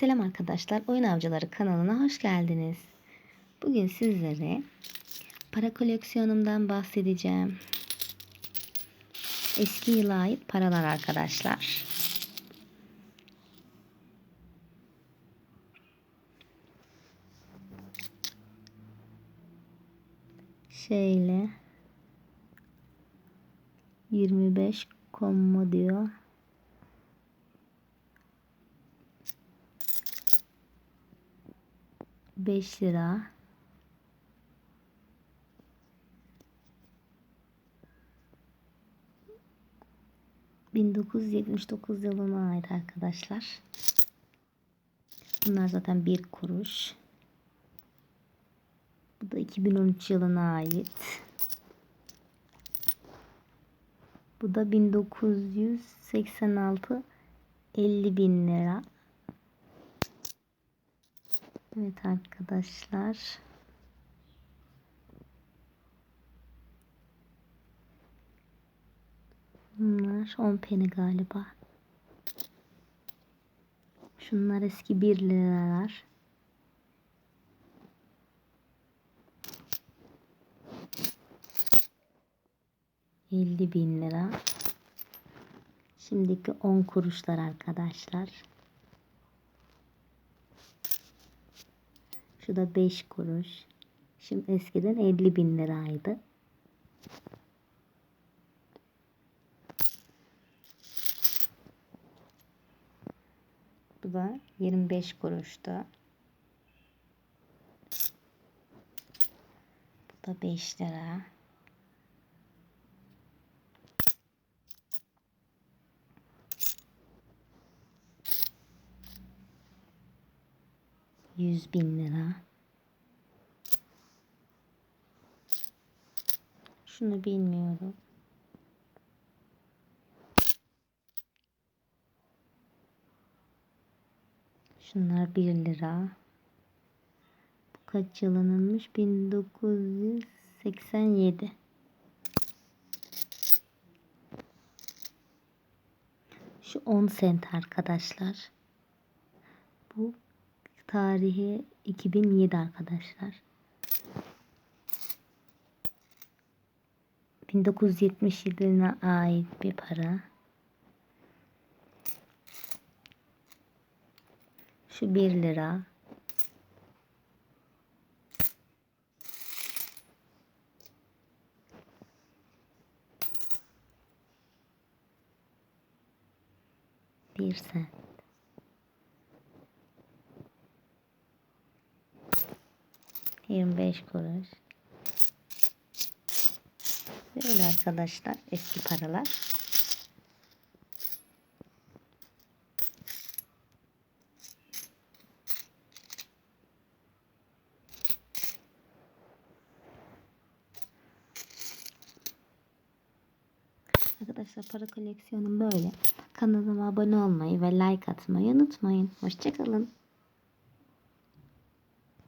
Selam arkadaşlar, Oyun Avcıları kanalına hoş geldiniz. Bugün sizlere para koleksiyonumdan bahsedeceğim. Eski yıla ait paralar arkadaşlar. Şöyle 25 kommo. Beş lira. ...1979 yılına ait arkadaşlar. Bunlar zaten bir kuruş. Bu da 2013 yılına ait. Bu da 1986 50 bin lira. Evet arkadaşlar. Bunlar 10 peni galiba. Şunlar eski 1 liralar. Elli bin lira. Şimdiki 10 kuruşlar arkadaşlar. Şu da 5 kuruş. Şimdi eskiden 50 bin liraydı. Bu da 25 kuruştu. Bu da 5 lira. Yüz bin lira. Şunu bilmiyorum. Şunlar 1 lira. Bu kaç yılınınmış? 1987. Şu 10 sent arkadaşlar. Bu tarihi 2007 arkadaşlar. 1977 yılına ait bir para. Şu 1 lira. Bir sen. 25 kuruş. Böyle arkadaşlar eski paralar. Arkadaşlar para koleksiyonum böyle. Kanalıma abone olmayı ve like atmayı unutmayın. Hoşçakalın.